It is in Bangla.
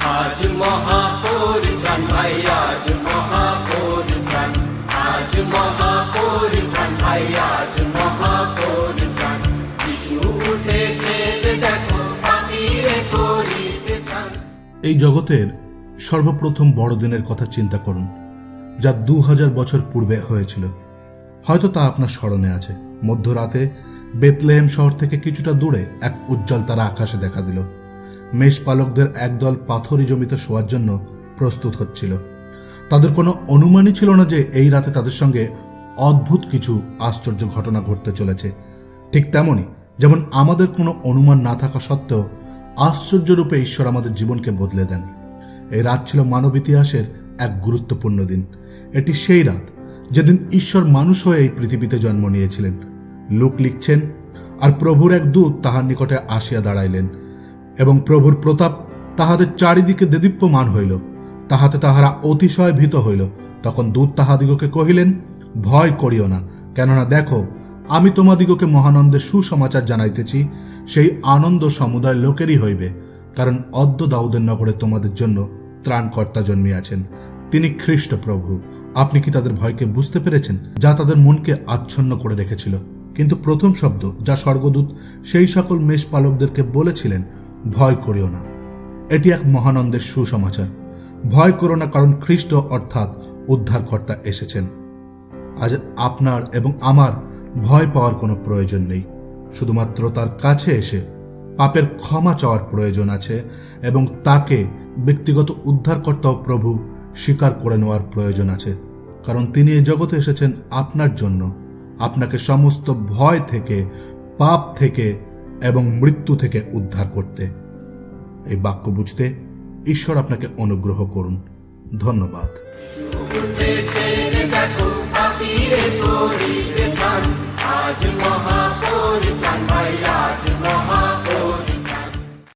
আজ মহাপরিত্রাণ ভাই, আজ মহাপরিত্রাণ আজ মহাপরিত্রাণ ভাই, আজ মহাপরিত্রাণ যিশু উঠেছে দেখো এই জগতের সর্বপ্রথম বড়দিনের কথা চিন্তা করুন, যা দু হাজার বছর পূর্বে হয়েছিল। হয়তো তা আপনার স্মরণে আছে। মধ্যরাতে বেতলেহেম শহর থেকে কিছুটা দূরে এক উজ্জ্বল তারা আকাশে দেখা দিল। মেষপালকদের একদল পাথরি জমিতে শোয়ার জন্য প্রস্তুত হচ্ছিল। তাদের কোনো অনুমানই ছিল না যে এই রাতে তাদের সঙ্গে অদ্ভুত কিছু আশ্চর্য ঘটনা ঘটতে চলেছে। ঠিক তেমনি যেমন আমাদের কোনো অনুমান না থাকা সত্ত্বেও আশ্চর্যরূপে ঈশ্বর আমাদের জীবনকে বদলে দেন। এই রাত ছিল মানব ইতিহাসের এক গুরুত্বপূর্ণ দিন। এটি সেই রাত যেদিন ঈশ্বর মানুষ হয়ে এই পৃথিবীতে জন্ম নিয়েছিলেন। লোক লিখছেন, আর প্রভুর এক দূত তাহার নিকটে আসিয়া দাঁড়াইলেন। এবং প্রভুর প্রতাপ তাহাদের চারিদিকে দেদীপ্যমান হইল। তাহাতে তাহারা অতিশয় ভীত হইল। তখন দূত তাহাদিগকে কহিলেন, ভয় করিও না, কেননা দেখো, আমি তোমাদিগকে মহানন্দের সুসমাচার জানাইতেছি, সেই আনন্দ সমুদায় লোকেরই হইবে। কারণ অদ্য দাউদের নগরে তোমাদের জন্য ত্রাণকর্তা জন্মিয়াছেন। তিনি খ্রিস্ট প্রভু। আপনি কি তাদের ভয়কে বুঝতে পেরেছেন? যা তাদের মনকে আচ্ছন্ন করে রেখেছিল। কিন্তু প্রথম শব্দ, যা স্বর্গদূত সেই সকল মেষপালকদেরকে বলেছিলেন ভয় করিও না। এটি এক মহানন্দের সুসমাচার। ভয় করো না কারণ খ্রিস্ট অর্থাৎ উদ্ধারকর্তা এসেছেন। আজ আপনার এবং আমার ভয় পাওয়ার কোনো প্রয়োজন নেই। শুধুমাত্র তার কাছে এসে পাপের ক্ষমা চাওয়ার প্রয়োজন আছে এবং তাকে ব্যক্তিগত উদ্ধারকর্তা ও প্রভু স্বীকার করে নেওয়ার প্রয়োজন আছে। কারণ তিনি এই জগতে এসেছেন আপনার জন্য। আপনাকে সমস্ত ভয় থেকে, পাপ থেকে এবং মৃত্যু থেকে উদ্ধার করতে। এই বাক্য বুঝতে ঈশ্বর আপনাকে অনুগ্রহ করুন। ধন্যবাদ। আজ মহা